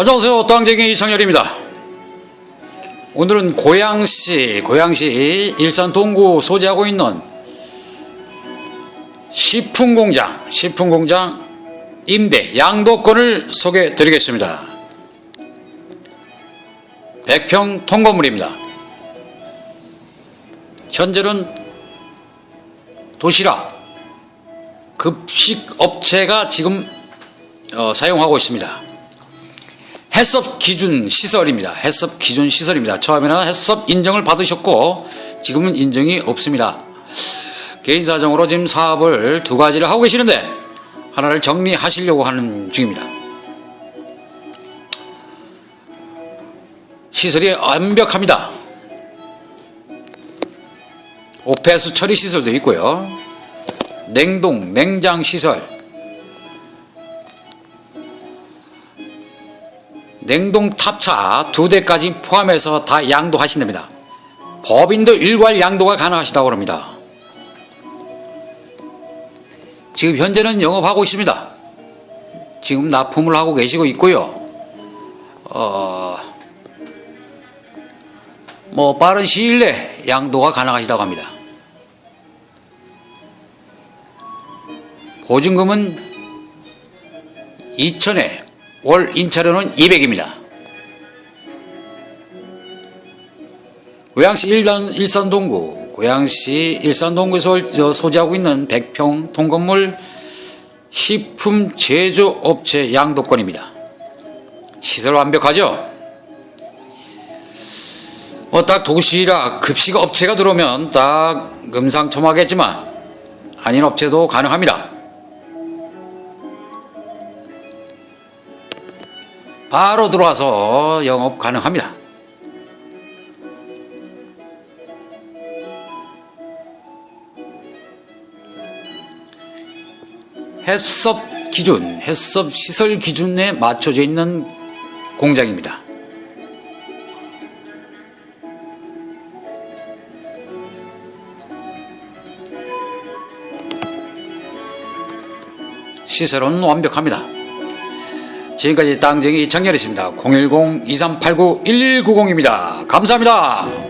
안녕하세요. 땅쟁이 이창열입니다. 오늘은 고양시, 고양시 일산 동구 소재하고 있는 식품공장, 식품공장 임대, 양도권을 소개해 드리겠습니다. 100평 통건물입니다. 현재는 도시락, 급식 업체가 지금 어, 사용하고 있습니다. 해썹 기준 시설입니다. 해썹 기준 시설입니다. 처음에는 해썹 인정을 받으셨고 지금은 인정이 없습니다. 개인 사정으로 지금 사업을 두 가지를 하고 계시는데 하나를 정리하시려고 하는 중입니다. 시설이 완벽합니다. 오페스 처리 시설도 있고요. 냉동, 냉장 시설, 냉동 탑차 두 대까지 포함해서 다 양도하신답니다. 법인도 일괄 양도가 가능하시다고 합니다. 지금 현재는 영업하고 있습니다. 지금 납품을 하고 계시고 있고요. 어, 뭐 빠른 시일 내 양도가 가능하시다고 합니다. 보증금은 2천에 월 임차료는 200입니다. 고양시 일산, 일산동구, 고양시 일산동구에서 소지하고 있는 100평 통건물 식품 제조업체 양도권입니다. 시설 완벽하죠? 뭐 딱 도시락 급식 업체가 들어오면 딱 금상첨화겠지만 아닌 업체도 가능합니다. 바로 들어와서 영업 가능합니다. 해썹 기준, 해썹 시설 기준에 맞춰져 있는 공장입니다. 시설은 완벽합니다. 지금까지 땅쟁이 이창렬이었습니다. 010-2389-1190입니다. 감사합니다.